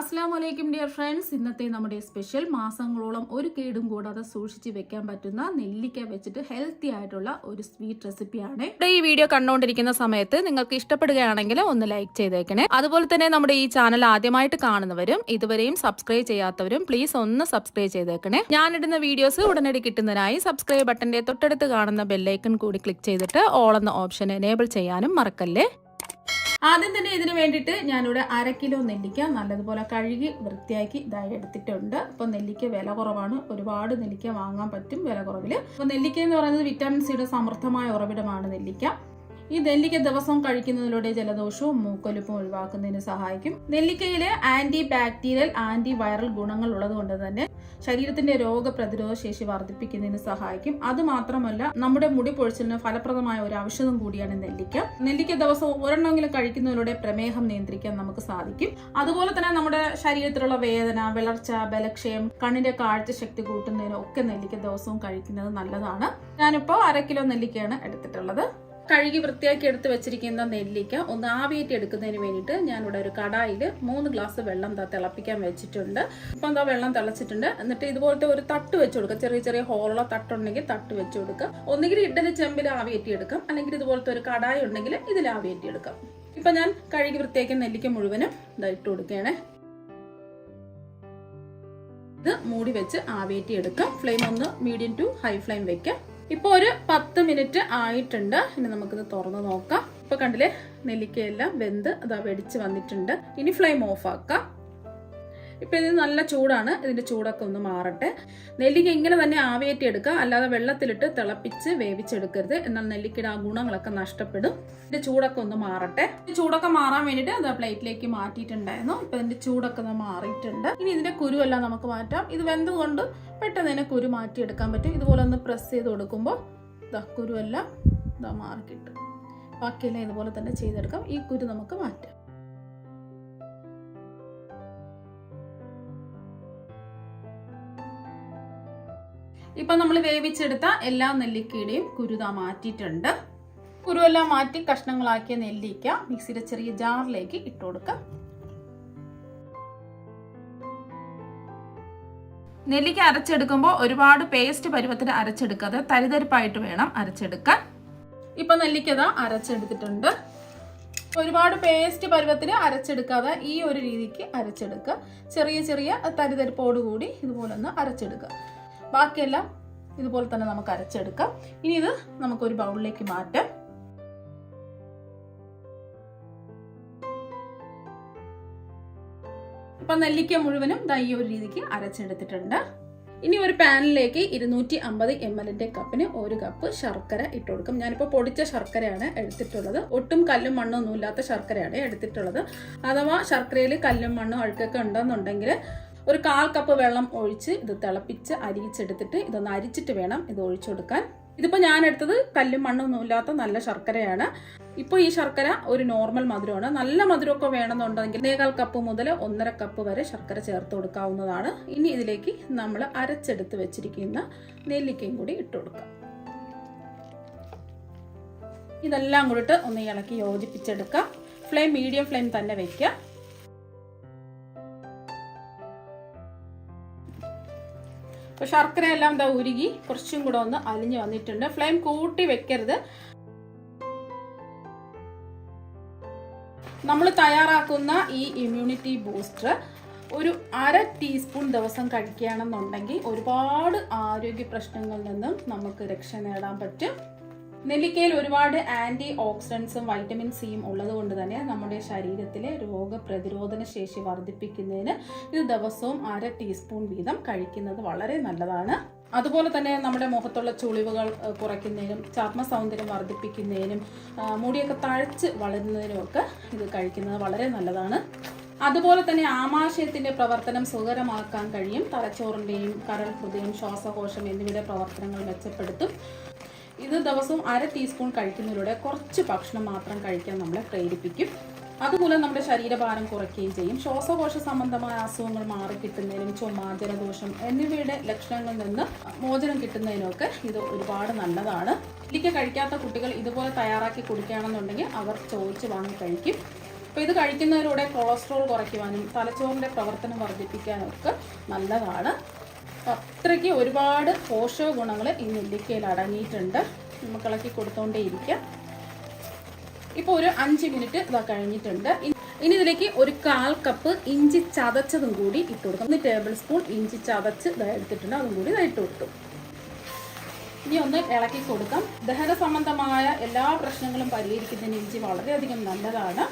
അസ്സാം വലൈക്കും dear friends. ഇന്നത്തെ നമ്മുടെ സ്പെഷ്യൽ മാസങ്ങളോളം ഒരു കേടും കൂടാതെ സൂക്ഷിച്ച് വെക്കാൻ പറ്റുന്ന നെല്ലിക്ക വെച്ചിട്ട് ഹെൽത്തി ആയിട്ടുള്ള ഒരു സ്വീറ്റ് റെസിപ്പിയാണ്. ഇവിടെ ഈ വീഡിയോ കണ്ടുകൊണ്ടിരിക്കുന്ന സമയത്ത് നിങ്ങൾക്ക് ഇഷ്ടപ്പെടുകയാണെങ്കിൽ ഒന്ന് ലൈക്ക് ചെയ്തേക്കണേ. അതുപോലെ തന്നെ നമ്മുടെ ഈ ചാനൽ ആദ്യമായിട്ട് കാണുന്നവരും ഇതുവരെയും സബ്സ്ക്രൈബ് ചെയ്യാത്തവരും പ്ലീസ് ഒന്ന് സബ്സ്ക്രൈബ് ചെയ്തേക്കണേ. ഞാനിടുന്ന വീഡിയോസ് ഉടനടി കിട്ടുന്നതിനായി സബ്സ്ക്രൈബ് ബട്ടന്റെ തൊട്ടടുത്ത് കാണുന്ന ബെല്ലൈക്കൺ കൂടി ക്ലിക്ക് ചെയ്തിട്ട് ഓൾ എന്ന ഓപ്ഷൻ എനേബിൾ ചെയ്യാനും മറക്കല്ലേ? ആദ്യം തന്നെ ഇതിന് വേണ്ടിയിട്ട് ഞാനിവിടെ അര കിലോ നെല്ലിക്ക നല്ലതുപോലെ കഴുകി വൃത്തിയാക്കി ഇതായി എടുത്തിട്ടുണ്ട്. അപ്പോൾ നെല്ലിക്ക വില കുറവാണ്. ഒരുപാട് നെല്ലിക്ക വാങ്ങാൻ പറ്റും വില കുറവിൽ. അപ്പോൾ നെല്ലിക്ക എന്ന് പറയുന്നത് വിറ്റാമിൻ സിയുടെ സമൃദ്ധമായ ഉറവിടമാണ് നെല്ലിക്ക. ഈ നെല്ലിക്ക ദിവസം കഴിക്കുന്നതിലൂടെ ജലദോഷവും മൂക്കൊലിപ്പും ഒഴിവാക്കുന്നതിന് സഹായിക്കും. നെല്ലിക്കയിലെ ആന്റി ബാക്ടീരിയൽ ആന്റി വൈറൽ ഗുണങ്ങൾ ഉള്ളതുകൊണ്ട് തന്നെ ശരീരത്തിന്റെ രോഗപ്രതിരോധ ശേഷി വർദ്ധിപ്പിക്കുന്നതിന് സഹായിക്കും. അത് മാത്രമല്ല നമ്മുടെ മുടി പൊഴിച്ചിലിന് ഫലപ്രദമായ ഒരു ഔഷധം കൂടിയാണ് നെല്ലിക്ക. നെല്ലിക്ക ദിവസം ഒരെണ്ണമെങ്കിലും കഴിക്കുന്നതിലൂടെ പ്രമേഹം നിയന്ത്രിക്കാൻ നമുക്ക് സാധിക്കും. അതുപോലെ തന്നെ നമ്മുടെ ശരീരത്തിലുള്ള വേദന വിളർച്ച ബലക്ഷയം കണ്ണിന്റെ കാഴ്ച ശക്തി കൂട്ടുന്നതിനും ഒക്കെ നെല്ലിക്ക ദിവസവും കഴിക്കുന്നത് നല്ലതാണ്. ഞാനിപ്പോൾ അര കിലോ നെല്ലിക്കയാണ് എടുത്തിട്ടുള്ളത്. കഴുകി വൃത്തിയാക്കി എടുത്ത് വെച്ചിരിക്കുന്ന നെല്ലിക്ക ഒന്ന് ആവിയേറ്റി എടുക്കുന്നതിന് വേണ്ടിയിട്ട് ഞാനിവിടെ ഒരു കടായിൽ മൂന്ന് ഗ്ലാസ് വെള്ളം തിളപ്പിക്കാൻ വെച്ചിട്ടുണ്ട്. ഇപ്പം എന്താ വെള്ളം തിളച്ചിട്ടുണ്ട്. എന്നിട്ട് ഇതുപോലത്തെ ഒരു തട്ട് വെച്ച് കൊടുക്കുക ചെറിയ ചെറിയ ഹോളുള്ള തട്ടുണ്ടെങ്കിൽ തട്ട് വെച്ച് കൊടുക്കുക ഒന്നുകിൽ ഇഡലി ചെമ്പിൽ ആവിയേറ്റി എടുക്കാം. അല്ലെങ്കിൽ ഇതുപോലത്തെ ഒരു കടായി ഉണ്ടെങ്കിൽ ഇതിൽ ആവിയേറ്റി എടുക്കാം. ഇപ്പൊ ഞാൻ കഴുകി വൃത്തിയാക്കിയ നെല്ലിക്ക മുഴുവനും ഇതാ ഇട്ട് കൊടുക്കുകയാണേ. ഇത് മൂടി വെച്ച് ആവിയേറ്റി എടുക്കാം. ഫ്ലെയിം ഒന്ന് മീഡിയം ടു ഹൈ ഫ്ലെയിം വെക്കാം. ഇപ്പൊ ഒരു പത്ത് മിനിറ്റ് ആയിട്ടുണ്ട്. ഇനി നമുക്കിത് തുറന്ന് നോക്കാം. ഇപ്പൊ കണ്ടില്ലേ നെല്ലിക്കയെല്ലാം വെന്ത് അതാ വെടിച്ച് വന്നിട്ടുണ്ട്. ഇനി ഫ്ലെയിം ഓഫ് ആക്കാം. ഇപ്പൊ ഇത് നല്ല ചൂടാണ്. ഇതിന്റെ ചൂടൊക്കെ ഒന്ന് മാറട്ടെ. നെല്ലിക്ക ഇങ്ങനെ തന്നെ ആവിയേറ്റി എടുക്കുക അല്ലാതെ വെള്ളത്തിലിട്ട് തിളപ്പിച്ച് വേവിച്ചെടുക്കരുത്. എന്നാൽ നെല്ലിക്കയുടെ ആ ഗുണങ്ങളൊക്കെ നഷ്ടപ്പെടും. ഇതിന്റെ ചൂടൊക്കെ ഒന്ന് മാറട്ടെ. ചൂടൊക്കെ മാറാൻ വേണ്ടിയിട്ട് അത് പ്ലേറ്റിലേക്ക് മാറ്റിയിട്ടുണ്ടായിരുന്നു. ഇപ്പോൾ ഇതിന്റെ ചൂടൊക്കെ ഒന്ന് മാറിയിട്ടുണ്ട്. ഇനി ഇതിന്റെ കുരുവെല്ലാം നമുക്ക് മാറ്റാം. ഇത് വെന്തുകൊണ്ട് പെട്ടെന്ന് തന്നെ കുരു മാറ്റിയെടുക്കാൻ പറ്റും. ഇതുപോലെ ഒന്ന് പ്രസ് ചെയ്ത് കൊടുക്കുമ്പോൾ ഇതാ കുരുവെല്ലാം ഇതാ മാറി കിട്ടും ബാക്കിയെല്ലാം ഇതുപോലെ തന്നെ ചെയ്തെടുക്കാം. ഈ കുരു നമുക്ക് മാറ്റാം. ഇപ്പൊ നമ്മൾ വേവിച്ചെടുത്ത എല്ലാ നെല്ലിക്കയുടെയും കുരുത മാറ്റിയിട്ടുണ്ട്. കുരുവെല്ലാം മാറ്റി കഷ്ണങ്ങളാക്കിയ നെല്ലിക്ക മിക്സിയുടെ ചെറിയ ജാറിലേക്ക് ഇട്ട് കൊടുക്കാം. നെല്ലിക്ക അരച്ചെടുക്കുമ്പോൾ ഒരുപാട് പേസ്റ്റ് പരുവത്തിന് അരച്ചെടുക്കാതെ തരിതരിപ്പായിട്ട് വേണം അരച്ചെടുക്കാൻ. ഇപ്പൊ നെല്ലിക്കത അരച്ചെടുത്തിട്ടുണ്ട്. ഒരുപാട് പേസ്റ്റ് പരുവത്തിന് അരച്ചെടുക്കാതെ ഈ ഒരു രീതിക്ക് അരച്ചെടുക്കുക ചെറിയ ചെറിയ തരിതരിപ്പോടുകൂടി ഇതുപോലൊന്ന് അരച്ചെടുക്കുക ബാക്കിയെല്ലാം ഇതുപോലെ തന്നെ നമുക്ക് അരച്ചെടുക്കാം. ഇനി ഇത് നമുക്കൊരു ബൗളിലേക്ക് മാറ്റാം. ഇപ്പൊ നെല്ലിക്ക മുഴുവനും ദാ ഒരു രീതിക്ക് അരച്ചെടുത്തിട്ടുണ്ട്. ഇനി ഒരു പാനിലേക്ക് ഇരുന്നൂറ്റി അമ്പത് എം എല്ലിന്റെ കപ്പിന് ഒരു കപ്പ് ശർക്കര ഇട്ട് കൊടുക്കും. ഞാനിപ്പോൾ പൊടിച്ച ശർക്കരയാണ് എടുത്തിട്ടുള്ളത്. ഒട്ടും കല്ലും മണ്ണും ഒന്നും ഇല്ലാത്ത ശർക്കരയാണ് എടുത്തിട്ടുള്ളത്. അഥവാ ശർക്കരയിൽ കല്ലും മണ്ണും അഴുക്കൊക്കെ ഉണ്ടെന്നുണ്ടെങ്കിൽ ഒരു കാൽ കപ്പ് വെള്ളം ഒഴിച്ച് ഇത് തിളപ്പിച്ച് അരിയിച്ചെടുത്തിട്ട് ഇതൊന്ന് അരിച്ചിട്ട് വേണം ഇത് ഒഴിച്ചു കൊടുക്കാൻ. ഇതിപ്പോൾ ഞാൻ എടുത്തത് കല്ലും മണ്ണൊന്നും ഇല്ലാത്ത നല്ല ശർക്കരയാണ്. ഇപ്പോൾ ഈ ശർക്കര ഒരു നോർമൽ മധുരമാണ്. നല്ല മധുരമൊക്കെ വേണമെന്നുണ്ടെങ്കിൽ നേകാൽ കപ്പ് മുതൽ ഒന്നര കപ്പ് വരെ ശർക്കര ചേർത്ത് കൊടുക്കാവുന്നതാണ്. ഇനി ഇതിലേക്ക് നമ്മൾ അരച്ചെടുത്ത് വെച്ചിരിക്കുന്ന നെല്ലിക്കയും കൂടി ഇട്ട് കൊടുക്കാം. ഇതെല്ലാം കൂടിയിട്ട് ഒന്ന് ഇളക്കി യോജിപ്പിച്ചെടുക്കാം. ഫ്ലെയിം മീഡിയം ഫ്ലെയിം തന്നെ വെക്കുക അപ്പോൾ ശർക്കരയെല്ലാം എന്താ ഉരുകി കുറച്ചും കൂടെ ഒന്ന് അലിഞ്ഞ് വന്നിട്ടുണ്ട്. ഫ്ലെയിം കൂട്ടി വെക്കരുത്. നമ്മൾ തയ്യാറാക്കുന്ന ഈ ഇമ്മ്യൂണിറ്റി ബൂസ്റ്റർ ഒരു അര ടീസ്പൂൺ ദിവസം കഴിക്കുകയാണെന്നുണ്ടെങ്കിൽ ഒരുപാട് ആരോഗ്യ പ്രശ്നങ്ങളിൽ നിന്നും നമുക്ക് രക്ഷ നേടാൻ പറ്റും. നെല്ലിക്കയിൽ ഒരുപാട് ആന്റി ഓക്സിഡൻസും വൈറ്റമിൻ സിയും ഉള്ളത് കൊണ്ട് തന്നെ നമ്മുടെ ശരീരത്തിലെ രോഗപ്രതിരോധന ശേഷി വർദ്ധിപ്പിക്കുന്നതിന് ഇത് ദിവസവും അര ടീസ്പൂൺ വീതം കഴിക്കുന്നത് വളരെ നല്ലതാണ്. അതുപോലെ തന്നെ നമ്മുടെ മുഖത്തുള്ള ചുളിവുകൾ കുറയ്ക്കുന്നതിനും ചർമ്മ സൗന്ദര്യം വർദ്ധിപ്പിക്കുന്നതിനും മുടിയൊക്കെ തഴച്ച് വളരുന്നതിനും ഒക്കെ ഇത് കഴിക്കുന്നത് വളരെ നല്ലതാണ്. അതുപോലെ തന്നെ ആമാശയത്തിന്റെ പ്രവർത്തനം സുഖകരമാക്കാൻ കഴിയും. തലച്ചോറിന്റെയും കരൾ ഹൃദയം ശ്വാസകോശം എന്നിവയുടെ പ്രവർത്തനങ്ങൾ മെച്ചപ്പെടുത്തും. ഇത് ദിവസവും അര ടീസ്പൂൺ കഴിക്കുന്നതിലൂടെ കുറച്ച് ഭക്ഷണം മാത്രം കഴിക്കാൻ നമ്മളെ പ്രേരിപ്പിക്കും. അതുമൂലം നമ്മുടെ ശരീരഭാരം കുറയ്ക്കുകയും ചെയ്യും. ശ്വാസകോശ സംബന്ധമായ അസുഖങ്ങൾ മാറിക്കിട്ടുന്നതിനും ചുമ ജലദോഷം എന്നിവയുടെ ലക്ഷണങ്ങളിൽ നിന്ന് മോചനം കിട്ടുന്നതിനൊക്കെ ഇത് ഒരുപാട് നല്ലതാണ്. ഇല്ലിക്ക കഴിക്കാത്ത കുട്ടികൾ ഇതുപോലെ തയ്യാറാക്കി കുടിക്കുകയാണെന്നുണ്ടെങ്കിൽ അവർ ചോദിച്ച് വാങ്ങി കഴിക്കും. അപ്പോൾ ഇത് കഴിക്കുന്നതിലൂടെ കൊളസ്ട്രോൾ കുറയ്ക്കുവാനും തലച്ചോറിന്റെ പ്രവർത്തനം വർദ്ധിപ്പിക്കാനും ഒക്കെ നല്ലതാണ്. അത്രയ്ക്ക് ഒരുപാട് പോഷക ഗുണങ്ങൾ ഈ നെല്ലിക്കയിൽ അടങ്ങിയിട്ടുണ്ട്. നമുക്ക് ഇളക്കി കൊടുത്തോണ്ടേ ഇരിക്കാം ഇപ്പോൾ ഒരു അഞ്ച് മിനിറ്റ് ഇതാ കഴിഞ്ഞിട്ടുണ്ട്. ഇനി ഇതിലേക്ക് ഒരു കാൽ കപ്പ് ഇഞ്ചി ചതച്ചതും കൂടി ഇട്ട് കൊടുക്കാം ഒന്ന് ടേബിൾ സ്പൂൺ ഇഞ്ചി ചതച്ച് എടുത്തിട്ടുണ്ട്. അതും കൂടി ഇതായിട്ട് കൊടുത്തു. ഇനി ഒന്ന് ഇളക്കി കൊടുക്കാം. ദഹന സംബന്ധമായ എല്ലാ പ്രശ്നങ്ങളും പരിഹരിക്കുന്നതിന് ഇഞ്ചി വളരെയധികം നല്ലതാണ്.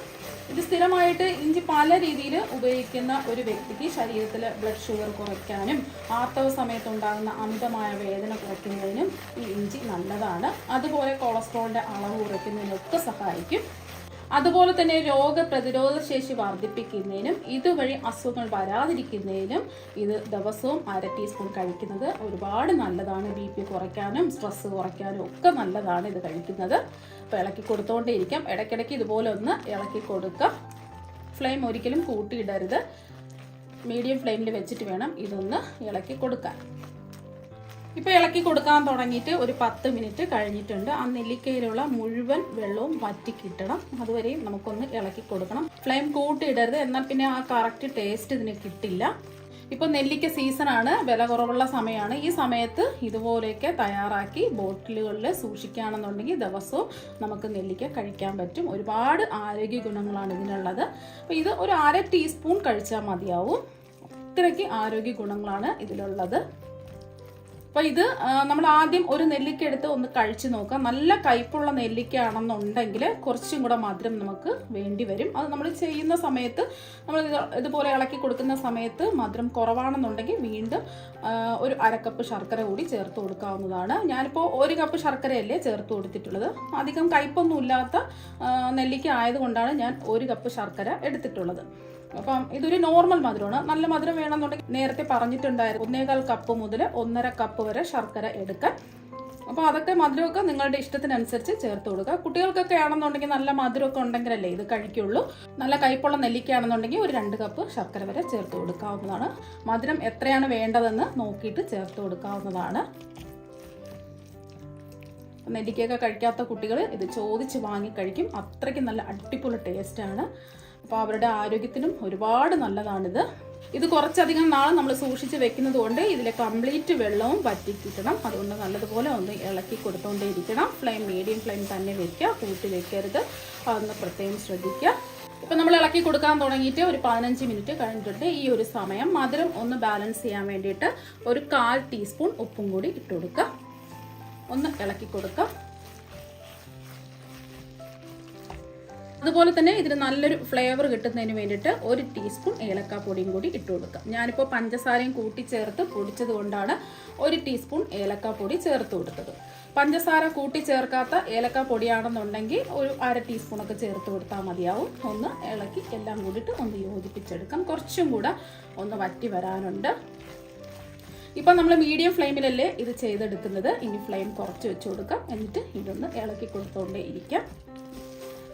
ഇത് സ്ഥിരമായിട്ട് ഇഞ്ചി പല രീതിയിൽ ഉപയോഗിക്കുന്ന ഒരു വ്യക്തിക്ക് ശരീരത്തിൽ ബ്ലഡ് ഷുഗർ കുറയ്ക്കാനും ആർത്തവ സമയത്ത് ഉണ്ടാകുന്ന അമിതമായ വേദന കുറയ്ക്കുന്നതിനും ഈ ഇഞ്ചി നല്ലതാണ്. അതുപോലെ കൊളസ്ട്രോളിന്റെ അളവ് കുറയ്ക്കുന്നതിനൊക്കെ സഹായിക്കും. അതുപോലെ തന്നെ രോഗപ്രതിരോധ ശേഷി വർദ്ധിപ്പിക്കുന്നതിനും ഇതുവഴി അസുഖങ്ങൾ വരാതിരിക്കുന്നതിനും ഇത് ദിവസവും അര ടീസ്പൂൺ കഴിക്കുന്നത് ഒരുപാട് നല്ലതാണ്. ബി പി കുറയ്ക്കാനും സ്ട്രെസ് കുറയ്ക്കാനും ഒക്കെ നല്ലതാണ് ഇത് കഴിക്കുന്നത്. അപ്പോൾ ഇളക്കി കൊടുത്തുകൊണ്ടേയിരിക്കാം ഇടയ്ക്കിടയ്ക്ക് ഇതുപോലെ ഒന്ന് ഇളക്കി കൊടുക്കാം. ഫ്ലെയിം ഒരിക്കലും കൂട്ടിയിടരുത്. മീഡിയം ഫ്ലെയിമിൽ വെച്ചിട്ട് വേണം ഇതൊന്ന് ഇളക്കി കൊടുക്കാൻ. ഇപ്പോൾ ഇളക്കി കൊടുക്കാൻ തുടങ്ങിയിട്ട് ഒരു പത്ത് മിനിറ്റ് കഴിഞ്ഞിട്ടുണ്ട്. ആ നെല്ലിക്കയിലുള്ള മുഴുവൻ വെള്ളവും വറ്റി കിട്ടണം അതുവരെയും നമുക്കൊന്ന് ഇളക്കി കൊടുക്കണം. ഫ്ലെയിം കൂട്ടിയിടരുത് എന്നാൽ പിന്നെ ആ കറക്റ്റ് ടേസ്റ്റ് ഇതിന് കിട്ടില്ല. ഇപ്പോൾ നെല്ലിക്ക സീസണാണ് വില കുറവുള്ള സമയമാണ്. ഈ സമയത്ത് ഇതുപോലെയൊക്കെ തയ്യാറാക്കി ബോട്ടിലുകളിൽ സൂക്ഷിക്കുകയാണെന്നുണ്ടെങ്കിൽ ദിവസവും നമുക്ക് നെല്ലിക്ക കഴിക്കാൻ പറ്റും. ഒരുപാട് ആരോഗ്യ ഗുണങ്ങളാണ് ഇതിനുള്ളത്. അപ്പോൾ ഇത് ഒരു അര ടീസ്പൂൺ കഴിച്ചാൽ മതിയാവും. ഇത്രയ്ക്ക് ആരോഗ്യ ഗുണങ്ങളാണ് ഇതിലുള്ളത്. അപ്പോൾ ഇത് നമ്മൾ ആദ്യം ഒരു നെല്ലിക്ക എടുത്ത് ഒന്ന് കഴിച്ചു നോക്കാം. നല്ല കയ്പുള്ള നെല്ലിക്ക ആണെന്നുണ്ടെങ്കിൽ കുറച്ചും കൂടെ മധുരം നമുക്ക് വേണ്ടി വരും. അത് നമ്മൾ ചെയ്യുന്ന സമയത്ത് നമ്മൾ ഇതുപോലെ ഇളക്കി കൊടുക്കുന്ന സമയത്ത് മധുരം കുറവാണെന്നുണ്ടെങ്കിൽ വീണ്ടും ഒരു അരക്കപ്പ് ശർക്കര കൂടി ചേർത്ത് കൊടുക്കാവുന്നതാണ്. ഞാനിപ്പോൾ ഒരു കപ്പ് ശർക്കരയല്ലേ ചേർത്ത് കൊടുത്തിട്ടുള്ളത്? അധികം കയ്പൊന്നും ഇല്ലാത്ത നെല്ലിക്ക ആയതുകൊണ്ടാണ് ഞാൻ ഒരു കപ്പ് ശർക്കര എടുത്തിട്ടുള്ളത്. അപ്പം ഇതൊരു നോർമൽ മധുരമാണ്. നല്ല മധുരം വേണമെന്നുണ്ടെങ്കിൽ നേരത്തെ പറഞ്ഞിട്ടുണ്ടായിരുന്നു. ഒന്നേകാൽ കപ്പ് മുതൽ ഒന്നര കപ്പ് വരെ ശർക്കര എടുക്കാൻ. അപ്പോൾ അതൊക്കെ മധുരമൊക്കെ നിങ്ങളുടെ ഇഷ്ടത്തിനനുസരിച്ച് ചേർത്ത് കൊടുക്കുക. കുട്ടികൾക്കൊക്കെ ആണെന്നുണ്ടെങ്കിൽ നല്ല മധുരമൊക്കെ ഉണ്ടെങ്കിലല്ലേ ഇത് കഴിക്കുള്ളൂ. നല്ല കയ്പുള്ള നെല്ലിക്കയാണെന്നുണ്ടെങ്കിൽ ഒരു രണ്ട് കപ്പ് ശർക്കര വരെ ചേർത്ത് കൊടുക്കാവുന്നതാണ്. മധുരം എത്രയാണ് വേണ്ടതെന്ന് നോക്കിയിട്ട് ചേർത്ത് കൊടുക്കാവുന്നതാണ്. നെല്ലിക്കയൊക്കെ കഴിക്കാത്ത കുട്ടികൾ ഇത് ചോദിച്ച് വാങ്ങി കഴിക്കും. അത്രയ്ക്ക് നല്ല അടിപൊളി ടേസ്റ്റാണ് അപ്പോൾ അവരുടെ ആരോഗ്യത്തിനും ഒരുപാട് നല്ലതാണിത്. ഇത് കുറച്ചധികം നാൾ നമ്മൾ സൂക്ഷിച്ച് വെക്കുന്നത് കൊണ്ട് ഇതിലെ കംപ്ലീറ്റ് വെള്ളവും വറ്റി കിട്ടണം അതുകൊണ്ട് നല്ലതുപോലെ ഒന്ന് ഇളക്കി കൊടുത്തുകൊണ്ടേ ഇരിക്കണം ഫ്ലെയിം മീഡിയം ഫ്ലെയിം തന്നെ വെക്കുക. കൂട്ടി വെക്കരുത്. അതൊന്ന് പ്രത്യേകം ശ്രദ്ധിക്കുക. ഇപ്പം നമ്മൾ ഇളക്കി കൊടുക്കാൻ തുടങ്ങിയിട്ട് ഒരു പതിനഞ്ച് മിനിറ്റ് കഴിഞ്ഞിട്ടുണ്ട്. ഈ ഒരു സമയം മധുരം ഒന്ന് ബാലൻസ് ചെയ്യാൻ വേണ്ടിയിട്ട് ഒരു കാൽ ടീസ്പൂൺ ഉപ്പും കൂടി ഇട്ട് കൊടുക്കുക. ഒന്ന് ഇളക്കി കൊടുക്കാം അതുപോലെ തന്നെ ഇതിന് നല്ലൊരു ഫ്ലേവർ കിട്ടുന്നതിന് വേണ്ടിയിട്ട് ഒരു ടീസ്പൂൺ ഏലക്കാപ്പൊടിയും കൂടി ഇട്ട് കൊടുക്കാം. ഞാനിപ്പോൾ പഞ്ചസാരയും കൂട്ടി ചേർത്ത് പൊടിച്ചത് കൊണ്ടാണ് ഒരു ടീസ്പൂൺ ഏലക്കാപ്പൊടി ചേർത്ത് കൊടുത്തത്. പഞ്ചസാര കൂട്ടി ചേർക്കാത്ത ഏലക്ക പൊടിയാണെന്നുണ്ടെങ്കിൽ ഒരു അര ടീസ്പൂണൊക്കെ ചേർത്ത് കൊടുത്താൽ മതിയാവും. ഒന്ന് ഇളക്കി എല്ലാം കൂടിയിട്ട് ഒന്ന് യോജിപ്പിച്ചെടുക്കാം. കുറച്ചും കൂടെ ഒന്ന് വറ്റി വരാനുണ്ട്. ഇപ്പം നമ്മൾ മീഡിയം ഫ്ലെയിമിലല്ലേ ഇത് ചെയ്തെടുക്കുന്നത്? ഇനി ഫ്ലെയിം കുറച്ച് വെച്ച് കൊടുക്കാം. എന്നിട്ട് ഇതൊന്ന് ഇളക്കി കൊടുത്തുകൊണ്ടേ ഇരിക്കാം.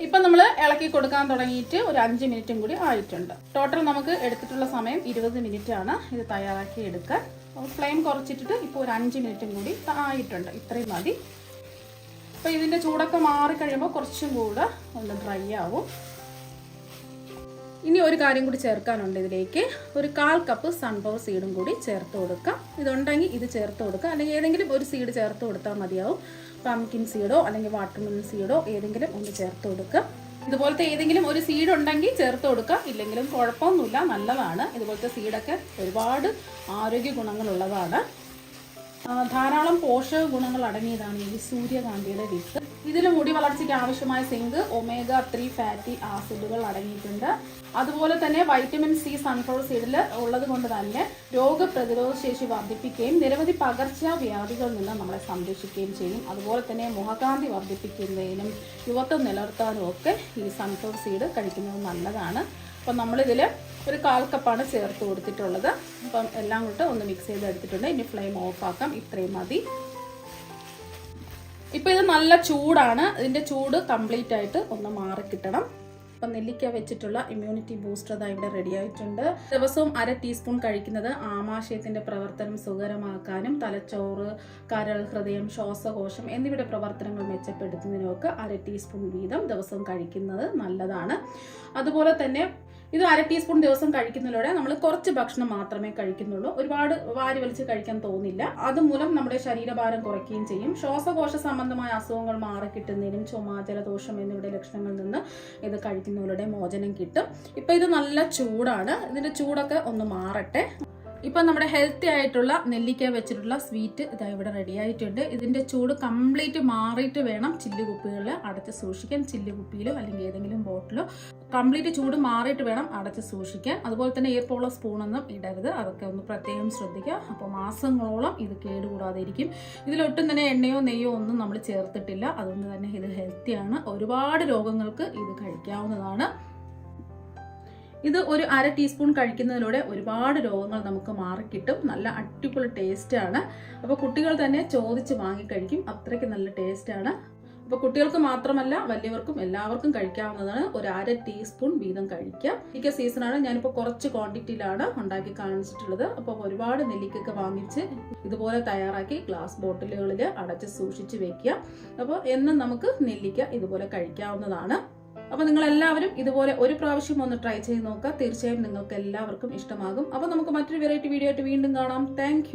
ഇപ്പം നമ്മൾ ഇളക്കി കൊടുക്കാൻ തുടങ്ങിയിട്ട് ഒരു അഞ്ച് മിനിറ്റും കൂടി ആയിട്ടുണ്ട്. ടോട്ടൽ നമുക്ക് എടുത്തിട്ടുള്ള സമയം ഇരുപത് മിനിറ്റ് ആണ് ഇത് തയ്യാറാക്കി എടുക്കാൻ. ഫ്ലെയിം കുറച്ചിട്ടിട്ട് ഇപ്പോൾ ഒരു അഞ്ച് മിനിറ്റും കൂടി ആയിട്ടുണ്ട്. ഇത്രയും മതി. അപ്പോൾ ഇതിന്റെ ചൂടൊക്കെ മാറിക്കഴിയുമ്പോൾ കുറച്ചും കൂടെ ഒന്ന് ഡ്രൈ ആവും. ഇനി ഒരു കാര്യം കൂടി ചേർക്കാനുണ്ട് ഇതിലേക്ക്. ഒരു കാൽ കപ്പ് സൺഫ്ലവർ സീഡും കൂടി ചേർത്ത് കൊടുക്കാം. ഇതുണ്ടെങ്കിൽ ഇത് ചേർത്ത് കൊടുക്കുക. അല്ലെങ്കിൽ ഏതെങ്കിലും ഒരു സീഡ് ചേർത്ത് കൊടുത്താൽ മതിയാവും. പംകിൻ സീഡോ അല്ലെങ്കിൽ വാട്ടർമെലൻ സീഡോ ഏതെങ്കിലും ഒന്ന് ചേർത്ത് കൊടുക്കുക. ഇതുപോലത്തെ ഏതെങ്കിലും ഒരു സീഡ് ഉണ്ടെങ്കിൽ ചേർത്ത് കൊടുക്കാം ഇല്ലെങ്കിലും കുഴപ്പമൊന്നുമില്ല. നല്ലതാണ്. ഇതുപോലത്തെ സീഡൊക്കെ ഒരുപാട് ആരോഗ്യ ഗുണങ്ങളുള്ളതാണ്. ധാരാളം പോഷക ഗുണങ്ങൾ അടങ്ങിയതാണ് ഈ സൂര്യകാന്തിയുടെ വിത്ത്. ഇതിൽ മുടി വളർച്ചയ്ക്ക് ആവശ്യമായ സിങ്ക് ഒമേഗ ത്രീ ഫാറ്റി ആസിഡുകൾ അടങ്ങിയിട്ടുണ്ട്. അതുപോലെ തന്നെ വൈറ്റമിൻ സി സൺഫ്ലവർ സീഡിൽ ഉള്ളത് കൊണ്ട് തന്നെ രോഗപ്രതിരോധ ശേഷി വർദ്ധിപ്പിക്കുകയും നിരവധി പകർച്ചവ്യാധികളിൽ നിന്ന് നമ്മളെ സംരക്ഷിക്കുകയും ചെയ്യും. അതുപോലെ തന്നെ മുഖകാന്തി വർദ്ധിപ്പിക്കുന്നതിനും യുവത്വം നിലനിർത്താനും ഒക്കെ ഈ സൺഫ്ലവർ സീഡ് കഴിക്കുന്നത് നല്ലതാണ്. അപ്പം നമ്മളിതിൽ ഒരു കാൽ കപ്പാണ് ചേർത്ത് കൊടുത്തിട്ടുള്ളത്. അപ്പം എല്ലാം കൂട്ട് ഒന്ന് മിക്സ് ചെയ്ത് എടുത്തിട്ടുണ്ട് ഇനി ഫ്ലെയിം ഓഫ് ആക്കാം. ഇത്രയും മതി. ഇപ്പം ഇത് നല്ല ചൂടാണ്. ഇതിന്റെ ചൂട് കംപ്ലീറ്റ് ആയിട്ട് ഒന്ന് മാറി കിട്ടണം. നെല്ലിക്ക വെച്ചിട്ടുള്ള ഇമ്മ്യൂണിറ്റി ബൂസ്റ്റർ അതാ ഇവിടെ റെഡി ആയിട്ടുണ്ട്. ദിവസവും അര ടീസ്പൂൺ കഴിക്കുന്നത് ആമാശയത്തിന്റെ പ്രവർത്തനം സുഖകരമാക്കാനും തലച്ചോറ് കരൾ ഹൃദയം ശ്വാസകോശം എന്നിവയുടെ പ്രവർത്തനങ്ങൾ മെച്ചപ്പെടുത്തുന്നതിനൊക്കെ അര ടീസ്പൂൺ വീതം ദിവസവും കഴിക്കുന്നത് നല്ലതാണ്. അതുപോലെ തന്നെ ഇത് അര ടീസ്പൂൺ ദിവസം കഴിക്കുന്നതിലൂടെ നമ്മൾ കുറച്ച് ഭക്ഷണം മാത്രമേ കഴിക്കുന്നുള്ളൂ. ഒരുപാട് വാരി വലിച്ച് കഴിക്കാൻ തോന്നില്ല. അതുമൂലം നമ്മുടെ ശരീരഭാരം കുറയ്ക്കുകയും ചെയ്യും. ശ്വാസകോശ സംബന്ധമായ അസുഖങ്ങൾ മാറിക്കിട്ടുന്നതിനും ചുമ ജലദോഷം എന്നിവയുടെ ലക്ഷണങ്ങളിൽ നിന്ന് ഇത് കഴിക്കുന്നവരുടെ മോചനം കിട്ടും. ഇപ്പൊ ഇത് നല്ല ചൂടാണ്. ഇതിന്റെ ചൂടൊക്കെ ഒന്ന് മാറട്ടെ. ഇപ്പം നമ്മുടെ ഹെൽത്തി ആയിട്ടുള്ള നെല്ലിക്ക വെച്ചിട്ടുള്ള സ്വീറ്റ് ഇതാ ഇവിടെ റെഡി ആയിട്ടുണ്ട്. ഇതിന്റെ ചൂട് കംപ്ലീറ്റ് മാറിയിട്ട് വേണം ചില്ല് കുപ്പികളിൽ അടച്ച് സൂക്ഷിക്കാൻ. ചില്ല് കുപ്പിയിലോ അല്ലെങ്കിൽ ഏതെങ്കിലും ബോട്ടിലോ കംപ്ലീറ്റ് ചൂട് മാറിയിട്ട് വേണം അടച്ച് സൂക്ഷിക്കാൻ. അതുപോലെ തന്നെ ഈർപ്പമുള്ള സ്പൂണൊന്നും ഇടരുത്. അതൊക്കെ ഒന്ന് പ്രത്യേകം ശ്രദ്ധിക്കുക. അപ്പോൾ മാസങ്ങളോളം ഇത് കേടുകൂടാതെ ഇരിക്കും ഇതിലൊട്ടും തന്നെ എണ്ണയോ നെയ്യോ ഒന്നും നമ്മൾ ചേർത്തിട്ടില്ല. അതുകൊണ്ട് തന്നെ ഇത് ഹെൽത്തിയാണ് ഒരുപാട് രോഗങ്ങൾക്ക് ഇത് കഴിക്കാവുന്നതാണ്. ഇത് ഒരു അര ടീസ്പൂൺ കഴിക്കുന്നതിലൂടെ ഒരുപാട് രോഗങ്ങൾ നമുക്ക് മാറിക്കിട്ടും. നല്ല അടിപൊളി ടേസ്റ്റാണ് അപ്പോൾ കുട്ടികൾ തന്നെ ചോദിച്ച് വാങ്ങിക്കഴിക്കും അത്രയ്ക്ക് നല്ല ടേസ്റ്റാണ് അപ്പോൾ കുട്ടികൾക്ക് മാത്രമല്ല വലിയവർക്കും എല്ലാവർക്കും കഴിക്കാവുന്നതാണ്. ഒരു അര ടീസ്പൂൺ വീതം കഴിക്കാം. നെല്ലിക്ക സീസണാണ് ഞാനിപ്പോൾ കുറച്ച് ക്വാണ്ടിറ്റിയിലാണ് ഉണ്ടാക്കി കാണിച്ചിട്ടുള്ളത്. അപ്പോൾ ഒരുപാട് നെല്ലിക്കൊക്കെ വാങ്ങിച്ച് ഇതുപോലെ തയ്യാറാക്കി ഗ്ലാസ് ബോട്ടിലുകളിൽ അടച്ച് സൂക്ഷിച്ച് വെക്കുക അപ്പോൾ എന്നും നമുക്ക് നെല്ലിക്ക ഇതുപോലെ കഴിക്കാവുന്നതാണ്. അപ്പോൾ നിങ്ങൾ എല്ലാവരും ഇതുപോലെ ഒരു പ്രാവശ്യം ഒന്ന് ട്രൈ ചെയ്ത് നോക്കുക. തീർച്ചയായും നിങ്ങൾക്ക് എല്ലാവർക്കും ഇഷ്ടമാകും. അപ്പോൾ നമുക്ക് മറ്റൊരു വെറൈറ്റി വീഡിയോ ആയിട്ട് വീണ്ടും കാണാം. താങ്ക്